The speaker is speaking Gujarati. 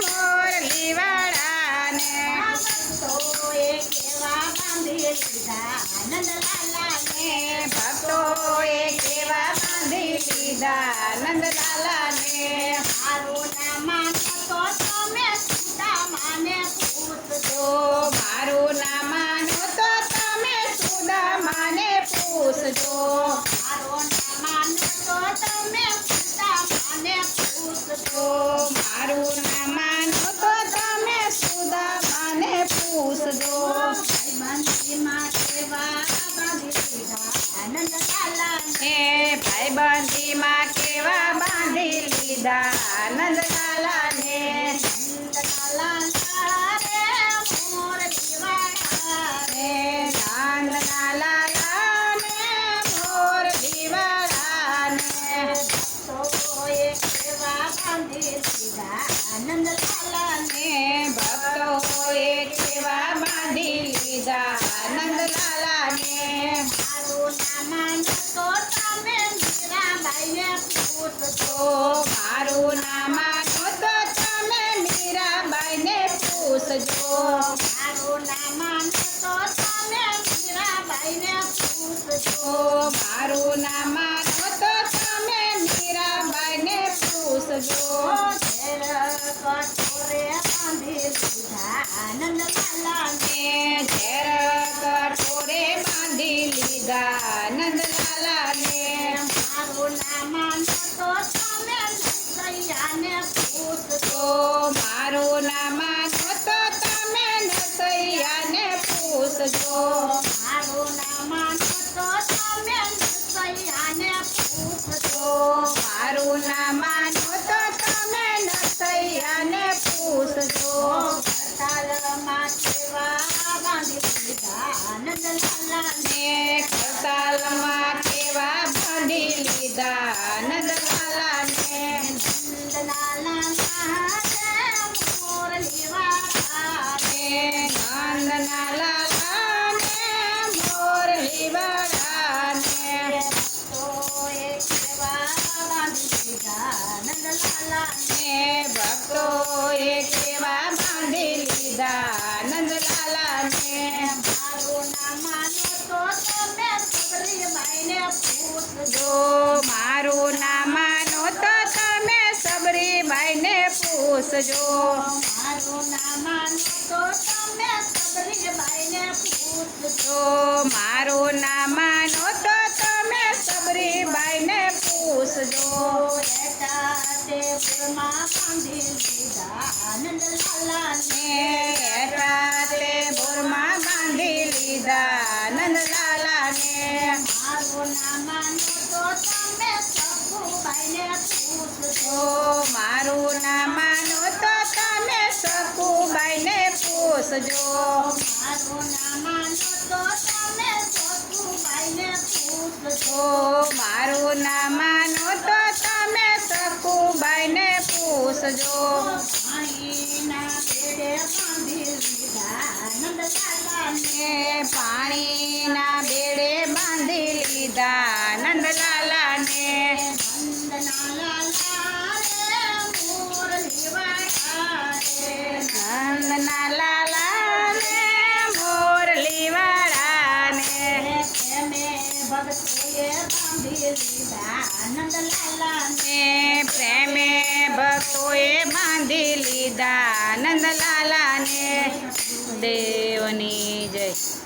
મોરલી વાળાને એ કેવા બાંધી લીધા? નંદલાલાને ભક્તોએ કેવા બાંધી લીધા? નંદ પૂછજો ભાઈબંધીમાં કેવા બાંધી હે કેવા બાંધી લીધા નંદલાલાને નંદલાલા રે મોર દીવાના હે નંદલાલાને મોર મીરાબાઈને પૂછજો તો મારું નામ માનો તો તમે મીરાબાઈને પૂછજો મારું નામ તો તમે મીરાબાઈને પૂછજો તો મારું નામ માનો તો તમે મીરાબાઈને પૂછજો ઘેર કટોરે બાંધી લીધા નંદલાલાને ને ઝેર કટોરે બાંધી લીધા નંદલાલાને મારું નામ માનો તો તમે નસૈયાને પૂછજો. બાંધી લીધા નંદલાલાને ને નંદલાલાને ને ભક્તોએ કેવા બાંધી લીધા. નંદલાલાને મારું ના માનો તો પૂછજો. મારું નામ માનો તમે સબરીબાઈને પૂછજો. મારું ના માનો તો તમે સબરીબાઈને પૂછજો. તો મારું નામ પુરમાં બાંધી લીધા નંદલાલાને ને રાતે બોરમાં લીધા નંદલાલાને મારું નામ તો તમે સખુબાઈને પૂછજો મારું નામ તો તમે સકુબાઈને પૂછજો મારું નામ તો તમે સખુબાઈને પૂછજો મારું નામ પૂછજો પાણીના બેડે બાંધી લીધા નંદલાલાને ને પાણીના બેડે બાંધી લીધા. નંદલાલાને નંદલાલા રે મોરલી વાળાને ભક્તોએ બાંધી લીધા. નંદલાલાને પ્રેમે બાંધી લીધા નંદલાલાને દેવની જય.